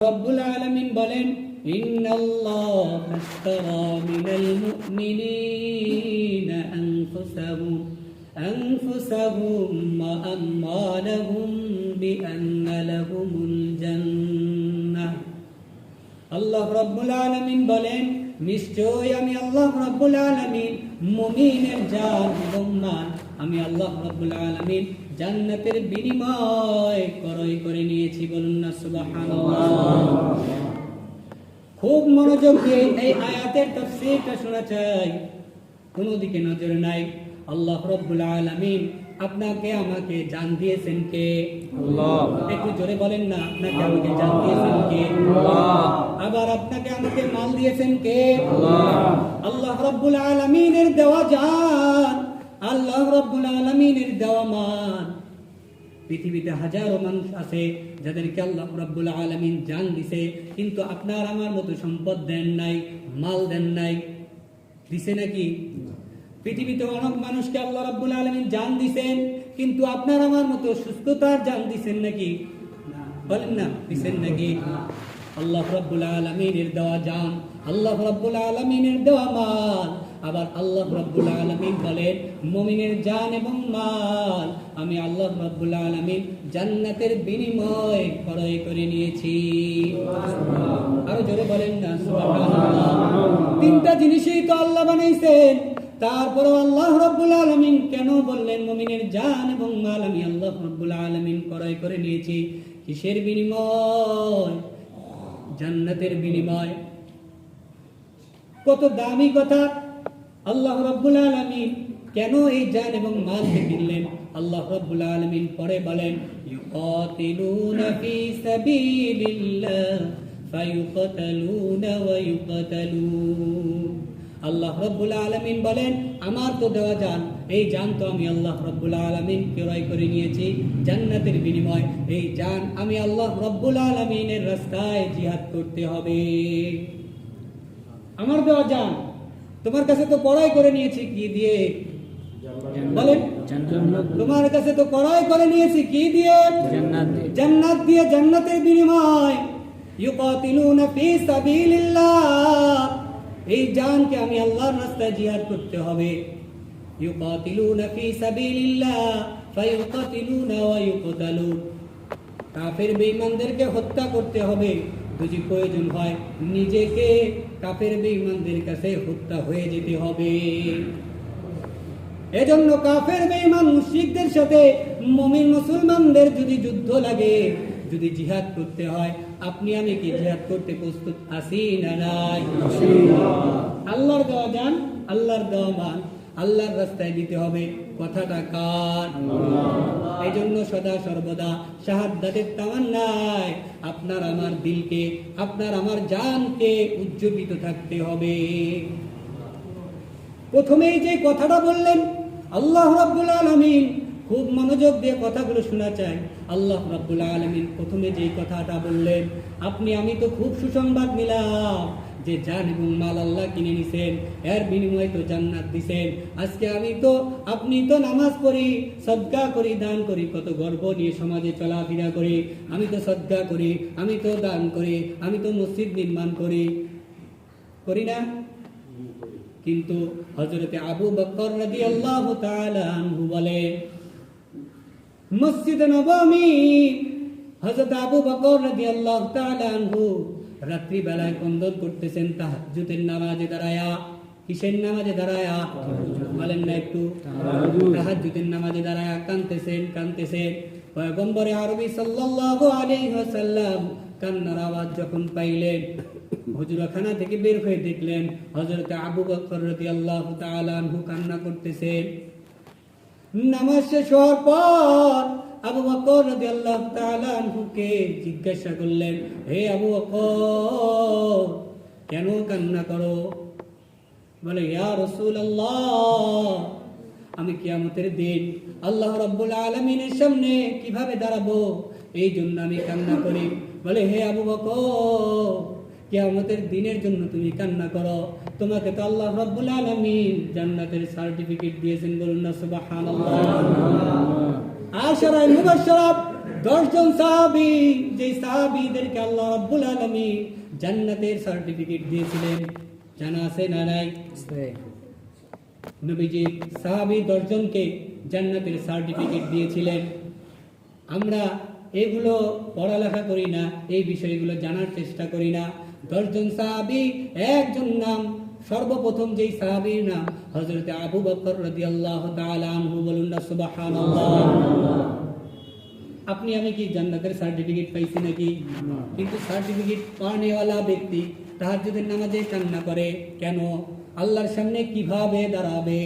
রব্বুল আলামিন বলেন ইন্নাল্লাহ আশতারা মিনাল মুমিনিনা আনফুসাহুম আনফুসাহুম ওয়া আমওয়ালাহুম বিআন্না লাহুমুল জান্নাহ আল্লাহ রব্বুল আলামিন বলেন নিশ্চয় আমি আল্লাহ রব্বুল আলামিন মুমিনের জান এবং মাল আমি আল্লাহ রব্বুল আলামিন জান্নাতের বিনিময় ক্রয় করে নিয়েছি বলুন না খুব মনোযোগ দিয়ে এই আয়াতের তাফসীরটা শোনা চাই। কোনো দিকে নজর নাই। আল্লাহ রব্বুল আলামিন আপনাকে আমাকে জান দিয়েছেন কে? একটু জোরে বলেন না আপনাকে আমাকে জান দিয়েছেন কে? আবার আপনাকে আমাকে মাল দিয়েছেন কে? আল্লাহ রব্বুল আলমিনের দেওয়া জান। আল্লাহ রব্বুল আলমিনের দেওয়া মান। পৃথিবীতে হাজারো মানুষ আছে যাদেরকে আল্লাহ রব্বুল আলমিন জান দিছে, কিন্তু আপনার আমার মতো সম্পদ দেন নাই, মাল দেন নাই। দিছে নাকি? পৃথিবীতে অনেক মানুষকে আল্লাহ রাব্বুল আলামিন জান দিছেন, কিন্তু আপনার আমার মতো সুস্থতার জান দিছেন নাকি? বলেন না, দিছেন নাকি? আল্লাহ রাব্বুল আলামিনের দেওয়া জান, আল্লাহ রাব্বুল আলামিনের দেওয়া মাল আবার আল্লাহ রাব্বুল আলমিন বলেন মুমিনের জান এবং মাল আমি আল্লাহ রাব্বুল আলমিন জান্নাতের বিনিময় ক্রয় করে নিয়েছি। আরও জোরে বলেন না তিনটা জিনিসই তো আল্লাহ বানাইছেন। তারপরে আল্লাহ রব্বুল আলমিন কেন বললেন মমিনের জান এবং মাল আমি আল্লাহ রব্বুল আলমিন ক্রয় করে নিয়েছি? কিসের বিনিময়? জান্নাতের বিনিময়। কত দামি কথা আল্লাহ রব্বুল আলমিন কেন এই জান এবং মালকে কিনলেন আল্লাহ রব্বুল আলমিন পরে বলেন يقاتلون في سبيل الله فيقتلون ويقتلون আল্লাহ রব্বুল আলমিন বলেন আমার তো দেওয়া জান এই জান তো আমি আল্লাহ রব্বুল আলমিন ক্রয় করে নিয়েছি জান্নাতের বিনিময় এই জান আমি আল্লাহ রব্বুল আলমিনের রাস্তায় জিহাদ করতে হবে আমার দেওয়া জান তোমার কাছে তো পড়াই করে নিয়েছি কি দিয়ে? বলেন তোমার কাছে তো পড়াই করে নিয়েছি কি দিয়ে? জান্নাত জান্নাত দিয়ে জান্নাতের বিনিময়। ইউকাতিলুনা ফি সাবিলিল্লাহ। এই জানকে আমি আল্লাহর রাস্তায় জিহাদ করতে হবে। ইউকাতিলুনা ফি সাবিলিল্লাহ ফায়ুকাতিলুনা ওয়া ইউকতালুন। কাফের বেঈমানদেরকে হত্যা করতে হবে। যদি প্রয়োজন হয় নিজেকে কাফের বেঈমানদের কাছে হত্যা হয়ে যেতে হবে। এজন্য কাফের বেঈমান মুশরিকদের সাথে মুমিন মুসলমানদের যদি যুদ্ধ লাগে যদি জিহাদ করতে হয় আপনি আমি কি জিহাদ করতে প্রস্তুত আছি না নাই? আল্লাহর দেওয়া জান আল্লাহর দেওয়া মান। আল্লাহর রাস্তায় দিতে হবে কথাটা কার? এই জন্য সদা সর্বদা শাহাদাতের তামান্নায় আপনার আমার দিলকে আপনার আমার জানকে উজ্জীবিত থাকতে হবে। প্রথমেই যে কথাটা বললেন আল্লাহ রাব্বুল আলামিন খুব মনোযোগ দিয়ে কথাগুলো শোনা চাই। আল্লাহ রাব্বুল আলামিন প্রথমে যে কথাটা বললেন আপনি আমি তো খুব সুসংবাদ নিলাম। যে জান এবং মাল আল্লাহ কিনে নিছেন, এর বিনিময়ে তো জান্নাত দিছেন। আজকে আমি তো, আপনি তো নামাজ পড়ি, সদকা করি, দান করি, কত গর্ব নিয়ে সমাজে চলাফেরা করি। আমি তো সদকা করি, আমি তো দান করি, আমি তো মসজিদ নির্মাণ করি। করি না? কিন্তু হজরতে আবু বকর রাদিয়াল্লাহু তাআলা আনহু বলে, মসজিদ নবমী, হযরত আবু বকর রাদিয়াল্লাহু তাআলা আনহু রাত্রি বেলায় কন্দন করতেছেন তাহাজ্জুদের নামাজে দাঁড়ায়া, কিসের নামাজে দাঁড়ায়া? বলেন না একটু। তাহাজ্জুদের নামাজে দাঁড়ায়া কানতেছেন কানতেছেন পয়গম্বরে আরবি সাল্লাল্লাহু আলাইহি ওয়াসাল্লাম কান্নার আওয়াজ যখন পাইলেন, হুজুরখানা থেকে বের হয়ে দেখলেন, হযরত আবু বকর রাদিয়াল্লাহু তাআলা আনহু কান্না করতেছেন। নামাজ শেষ হওয়ার পর আবু বকর রাদিয়াল্লাহু তাআলা আনহুকে জিজ্ঞাসা করলেন, হে আবু বকর, কেন কান্না করো? বলে, ইয়া রাসূলুল্লাহ, আমি কিয়ামতের দিন আল্লাহ রাব্বুল আলামিনের সামনে কীভাবে দাঁড়াবো? এই জন্য আমি কান্না করি। বলে, হে আবু বকর, কিয়ামতের দিনের জন্য তুমি কান্না করো। তোমাকে তো আল্লাহ রাব্বুল আলামিন জান্নাতের সার্টিফিকেট দিয়েছেন বলুন না, সুবহানাল্লাহ। আশারায় মুবাশশারা দশজন সাহাবি যে সাহাবিদেরকে আল্লাহ রাব্বুল আলামিন জান্নাতের সার্টিফিকেট দিয়েছিলেন জানা আছে না নাই? নবীজি সাহাবি দশজনকে জান্নাতের সার্টিফিকেট দিয়েছিলেন। আমরা এগুলো পড়ালেখা করি না এই বিষয়গুলো জানার চেষ্টা করি না। দশজন সাহাবি একজন নাম সর্বপ্রথম যেই সাহাবীর নাম হযরত আবু বকর না, সুবহানাল্লাহ। আপনি, আমি কি জান্নাতের সার্টিফিকেট পাইছি নাকি? কিন্তু সার্টিফিকেট পানেওয়ালা ব্যক্তি তাহাজ্জুদের নামাজে কান্না করে, কেন? আল্লাহর সামনে কীভাবে দাঁড়াবে?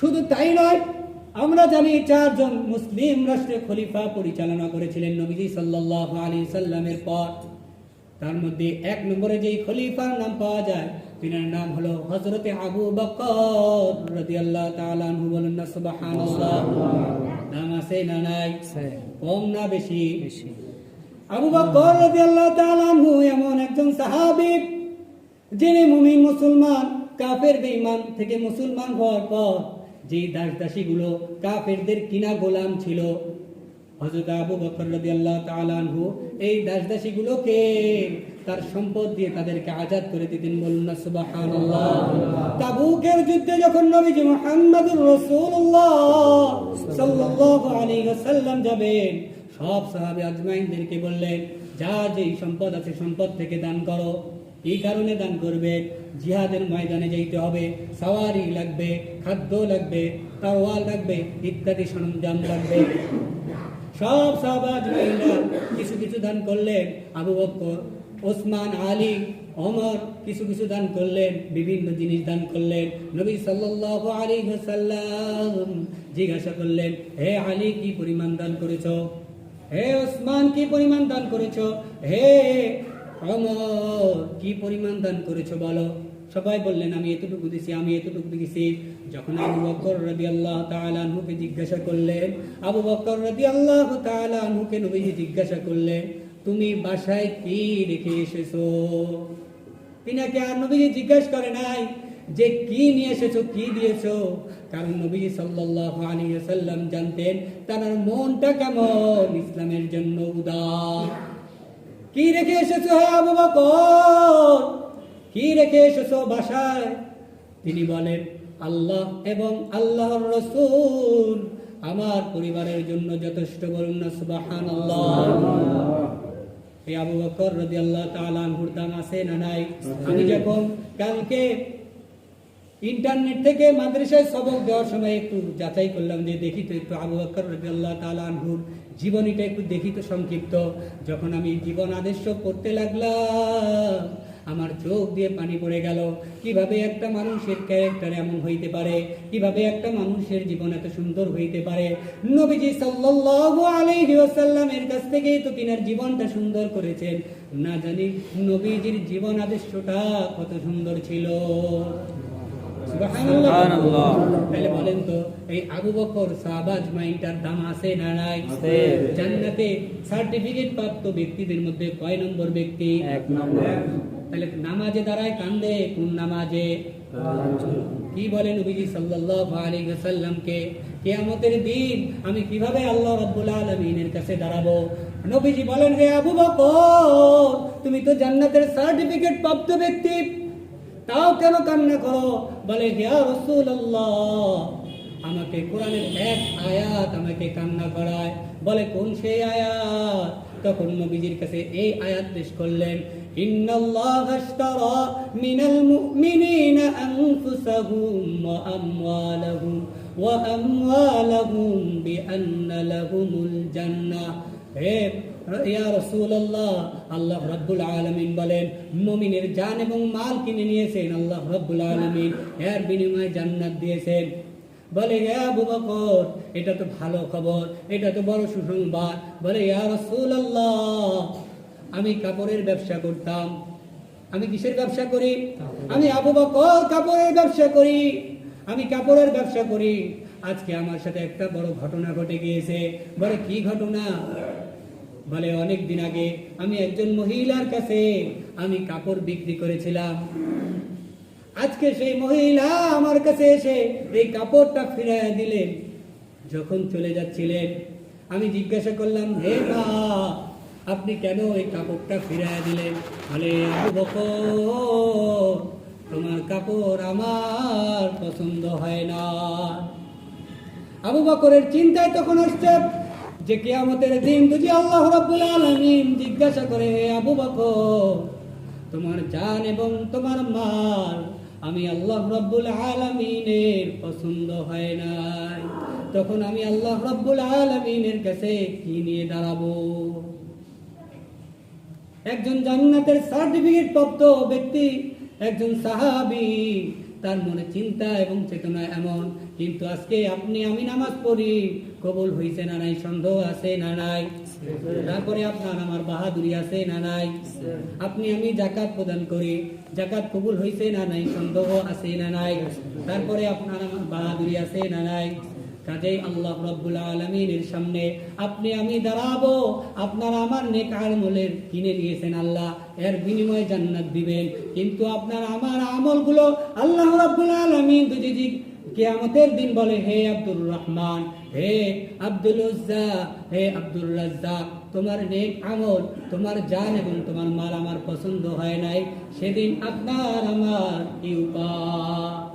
শুধু তাই নয়, আমরা জানি চারজন মুসলিম রাষ্ট্রের খলিফা পরিচালনা করেছিলেন নবীজি সাল্লাল্লাহু আলাইহি সাল্লামের পর। তার মধ্যে এক নম্বরে যেই খলিফার নাম পাওয়া যায় তিনার নাম হলো হযরতে আবু বকর রাদিয়াল্লাহু তাআলা আনহু বলেন না সুবহানাল্লাহ। নাম আছে না নাই? কম না বেশি? আবু বকর রাদিয়াল্লাহু তাআলা আনহু এমন একজন সাহাবী যিনি মুমিন মুসলমান কাফের বেঈমান থেকে মুসলমান হওয়ার পর যে দাস দাসীগুলো কাফেরদের কিনা গোলাম ছিল হযরত আবু বকর রাদিয়াল্লাহু তাআলা আনহু এই দাস দাসীগুলোকে তার সম্পদ দিয়ে তাদেরকে আজাদ করে দিতেন। বলুন না, সুবহানাল্লাহ। তাবুকের যুদ্ধে যখন নবীজি সব সাহাবী আজমাইনদেরকে বললেন, যা যেই সম্পদ আছে সম্পদ থেকে দান করো। এই কারণে দান করবে? জিহাদের ময়দানে যাইতে হবে। সাওয়ারি লাগবে, খাদ্য লাগবে, তাওয়াল লাগবে, ইত্যাদি সরঞ্জাম লাগবে। সব সাহাবাজ কিছু কিছু দান করলেন আবু বকর ওসমান, আলী অমর কিছু কিছু দান করলেন, বিভিন্ন জিনিস দান করলেন। নবী আলাইহি ওয়াসাল্লাম জিজ্ঞাসা করলেন, হে আলী, কি পরিমাণ দান করেছ? হে ওসমান, কি পরিমাণ দান করেছ? হে অমর কি পরিমাণ দান করেছ বলো? সবাই বললেন, আমি এতটুকু দিছি, আমি এতটুকু দিছি যখন আবু বকর রাদিয়াল্লাহু তাআলা আনহুকে জিজ্ঞাসা করলেন, আবু বকর রাদিয়াল্লাহু তাআলা আনহুকে নবীজি জিজ্ঞাসা করলেন, তুমি বাসায় কি রেখে এসেছ? তিনাকে আর নবীজি জিজ্ঞাসা করে নাই যে, কি নিয়ে এসেছ, কি দিয়েছ? কারণ আলাইহি ওয়াসাল্লাম জানতেন তার মনটা কেমন, ইসলামের জন্য উদার। কি রেখে এসেছ হে আবু বকর? কি রেখে এসেছ বাসায়? তিনি বলেন, আল্লাহ এবং আল্লাহর রসুল আমার পরিবারের জন্য যথেষ্ট বলুন এই আছে না নাই? আমি যখন কালকে ইন্টারনেট থেকে মাদ্রাসায় সবক দেওয়ার সময় একটু যাচাই করলাম যে দেখি তো একটু জীবনীটা একটু দেখি তো সংক্ষিপ্ত। যখন আমি জীবন আদেশ করতে লাগলাম আমার চোখ দিয়ে পানি পড়ে গেল। কীভাবে একটা মানুষের ক্যারেক্টার এমন হইতে পারে? কীভাবে একটা মানুষের জীবন এত সুন্দর হইতে পারে? নবীজি সাল্লাল্লাহু আলাইহি ওয়াসাল্লামের কাছ থেকেই তো তিনার জীবনটা সুন্দর করেছেন। না জানি নবীজির জীবন আদর্শটা কত সুন্দর ছিল। সুবহানাল্লাহ। সুবহানাল্লাহ। তাহলে বলেন তো এই আবু বকর সাহাবাজ মাইনটার দাম আছে না নাই? আছে। জান্নাতে সার্টিফিকেট প্রাপ্ত ব্যক্তিদের মধ্যে কয় নম্বর ব্যক্তি? এক নম্বর। তাহলে নামাজে দাঁড়ায় কান্দে, কোন নামাজে? কি বলেন নবীজি সাল্লাল্লাহু আলাইহি দিন আমি কীভাবে আল্লাহ রাব্বুল আলামিনের কাছে দাঁড়াবো? নবীজি বলেন, হে আবু বকর, তুমি তো জান্নাতের সার্টিফিকেট প্রাপ্ত ব্যক্তি। তাও কেন কান্না করো? বলে, হে রাসূলুল্লাহ, আমাকে কোরআনের এক আয়াত আমাকে কান্না করায়। বলে, কোন সেই আয়াত? তখন নবীজির কাছে এই আয়াত পেশ করলেন মিনাল মুমিনিনা আনফুসাহুম ওয়া আমওয়ালাহুম ওয়া আমওয়ালাহুম বিআন্না লাহুমুল জান্নাহ হে ইয়া রাসূলুল্লাহ, আল্লাহ রাব্বুল আলামিন বলেন, মুমিনের জান এবং মাল কিনে নিয়েছেন আল্লাহ রাব্বুল আলামিন, এর বিনিময়ে জান্নাত দিয়েছেন। বলে, হে আবু এটা তো ভালো খবর, এটা তো বড় সুসংবাদ। বলে, ইয়া রাসূলুল্লাহ আমি কাপড়ের ব্যবসা করতাম। আমি কিসের ব্যবসা করি? আমি আবু বকর কাপড়ের ব্যবসা করি। আমি কাপড়ের ব্যবসা করি। আজকে আমার সাথে একটা বড় ঘটনা ঘটে গিয়েছে। বলে কি ঘটনা? বলে অনেক দিন আগে আমি একজন মহিলার কাছে আমি কাপড় বিক্রি করেছিলাম। আজকে সেই মহিলা আমার কাছে এসে এই কাপড়টা ফিরিয়ে দিলেন। যখন চলে যাচ্ছিলেন আমি জিজ্ঞাসা করলাম হে মা আপনি কেন ওই কাপড়টা ফিরাইয়া দিলেন? বলে আবু তোমার কাপড় আমার পছন্দ হয় না। আবু বকরের চিন্তায় তখন আসছে যে কিয়ামতের দিন যদি আল্লাহ রাব্বুল আলামিন জিজ্ঞাসা করে আবু বকর, তোমার জান এবং তোমার মাল আমি আল্লাহ রাব্বুল আলামিনের পছন্দ হয় নাই। তখন আমি আল্লাহ রাব্বুল আলামিনের কাছে কি নিয়ে দাঁড়াবো? একজন জান্নাতের সার্টিফিকেট প্রাপ্ত ব্যক্তি, একজন সাহাবি, তার মনে চিন্তা এবং চেতনা এমন। কিন্তু আজকে আপনি আমি নামাজ পড়ি, কবুল হইছে না নাই, সন্দেহ আছে না নাই? তারপরে আপনার আমার বাহাদুরি আছে না নাই? আপনি আমি জাকাত প্রদান করি জাকাত কবুল হইছে না নাই, সন্দেহ আছে না নাই? তারপরে আপনার আমার বাহাদুরি আছে না নাই? কাজেই আল্লাহ রব্বুল আলমিনের সামনে আপনি, আমি দাঁড়াবো। আপনার আমার নেক আমলের কিনে নিয়েছেন আল্লাহ, এর বিনিময়ে জান্নাত দিবেন। কিন্তু আপনার আমার আমলগুলো আল্লাহ রব্বুল আলমিন কিয়ামতের দিন বলে, হে আব্দুর রহমান, হে আব্দুল হে আব্দুল রাজ্জাক তোমার নেক আমল, তোমার জান এবং তোমার মাল আমার পছন্দ হয় নাই। সেদিন আপনার আমার কি উপায়